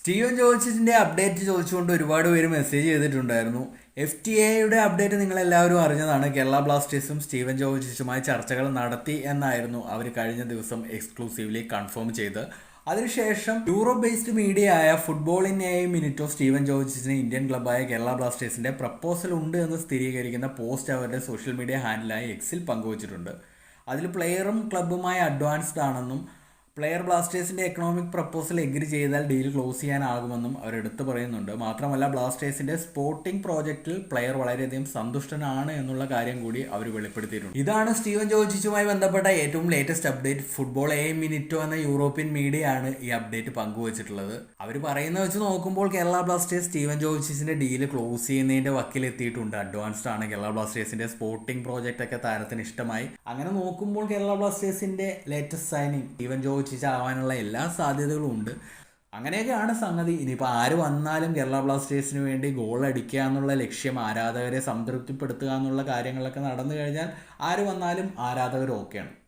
Steven ജോർജിന്റെ update ചോദിച്ചുകൊണ്ട് ഒരുപാട് പേര് മെസ്സേജ് ചെയ്തിട്ടുണ്ടായിരുന്നു. എഫ് ടി എയുടെ അപ്ഡേറ്റ് നിങ്ങൾ എല്ലാവരും അറിഞ്ഞതാണ്. കേരള ബ്ലാസ്റ്റേഴ്സും സ്റ്റീവൻ ജോർജിസുമായി ചർച്ചകൾ നടത്തി എന്നായിരുന്നു അവർ കഴിഞ്ഞ ദിവസം എക്സ്ക്ലൂസീവ്ലി കൺഫേം ചെയ്ത് അതിനുശേഷം യൂറോപ്പ് ബേസ്ഡ് മീഡിയ ആയ football in a minuto Steven ജോർജിസിന് Indian ക്ലബ്ബായ കേരള ബ്ലാസ്റ്റേഴ്സിന്റെ പ്രപ്പോസൽ ഉണ്ട് എന്ന് സ്ഥിരീകരിക്കുന്ന പോസ്റ്റ് അവരുടെ സോഷ്യൽ മീഡിയ ഹാൻഡിലായ എക്സിൽ പങ്കുവച്ചിട്ടുണ്ട്. അതിൽ പ്ലെയറും ക്ലബ്ബുമായി അഡ്വാൻസ്ഡ് ആണെന്നും പ്ലെയർ ബ്ലാസ്റ്റേഴ്സിന്റെ എക്കണോമിക് പ്രപ്പോസൽ എഗ്രി ചെയ്താൽ ഡീൽ ക്ലോസ് ചെയ്യാനാകുമെന്നും അവർ എടുത്തു പറയുന്നുണ്ട്. മാത്രമല്ല ബ്ലാസ്റ്റേഴ്സിന്റെ സ്പോർട്ടിംഗ് പ്രോജക്റ്റിൽ പ്ലെയർ വളരെയധികം സന്തുഷ്ടനാണ് എന്നുള്ള കാര്യം കൂടി അവർ വെളിപ്പെടുത്തിയിട്ടുണ്ട്. ഇതാണ് സ്റ്റീവൻ ജോർജിച്ചുമായി ബന്ധപ്പെട്ട ഏറ്റവും ലേറ്റസ്റ്റ് അപ്ഡേറ്റ് ഫുട്ബോൾ എ മിനിറ്റോ എന്ന യൂറോപ്യൻ മീഡിയയാണ് ഈ അപ്ഡേറ്റ് പങ്കുവച്ചിട്ടുള്ളത്. അവർ പറയുന്ന വെച്ച് നോക്കുമ്പോൾ കേരള ബ്ലാസ്റ്റേഴ്സ് സ്റ്റീവൻ ജോർജിസിന്റെ ഡീൽ ക്ലോസ് ചെയ്യുന്നതിന്റെ വക്കിലെത്തിയിട്ടുണ്ട്. അഡ്വാൻസ്ഡ് ആണ് കേരള ബ്ലാസ്റ്റേഴ്സിന്റെ സ്പോർട്ടിംഗ് പ്രോജക്റ്റ് ഒക്കെ താരത്തിന് ഇഷ്ടമായി. അങ്ങനെ നോക്കുമ്പോൾ കേരള ബ്ലാസ്റ്റേഴ്സിന്റെ ലേറ്റസ്റ്റ് സൈനിങ് സ്റ്റീവൻ ജോർജിച്ച് ആവാനുള്ള എല്ലാ സാധ്യതകളും ഉണ്ട്. അങ്ങനെയൊക്കെയാണ് സംഗതി. ഇനിയിപ്പോൾ ആര് വന്നാലും കേരള ബ്ലാസ്റ്റേഴ്സിന് വേണ്ടി ഗോൾ അടിക്കുക എന്നുള്ള ലക്ഷ്യം ആരാധകരെ സംതൃപ്തിപ്പെടുത്തുക എന്നുള്ള കാര്യങ്ങളൊക്കെ നടന്നു കഴിഞ്ഞാൽ ആര് വന്നാലും ആരാധകർ ഓക്കെയാണ്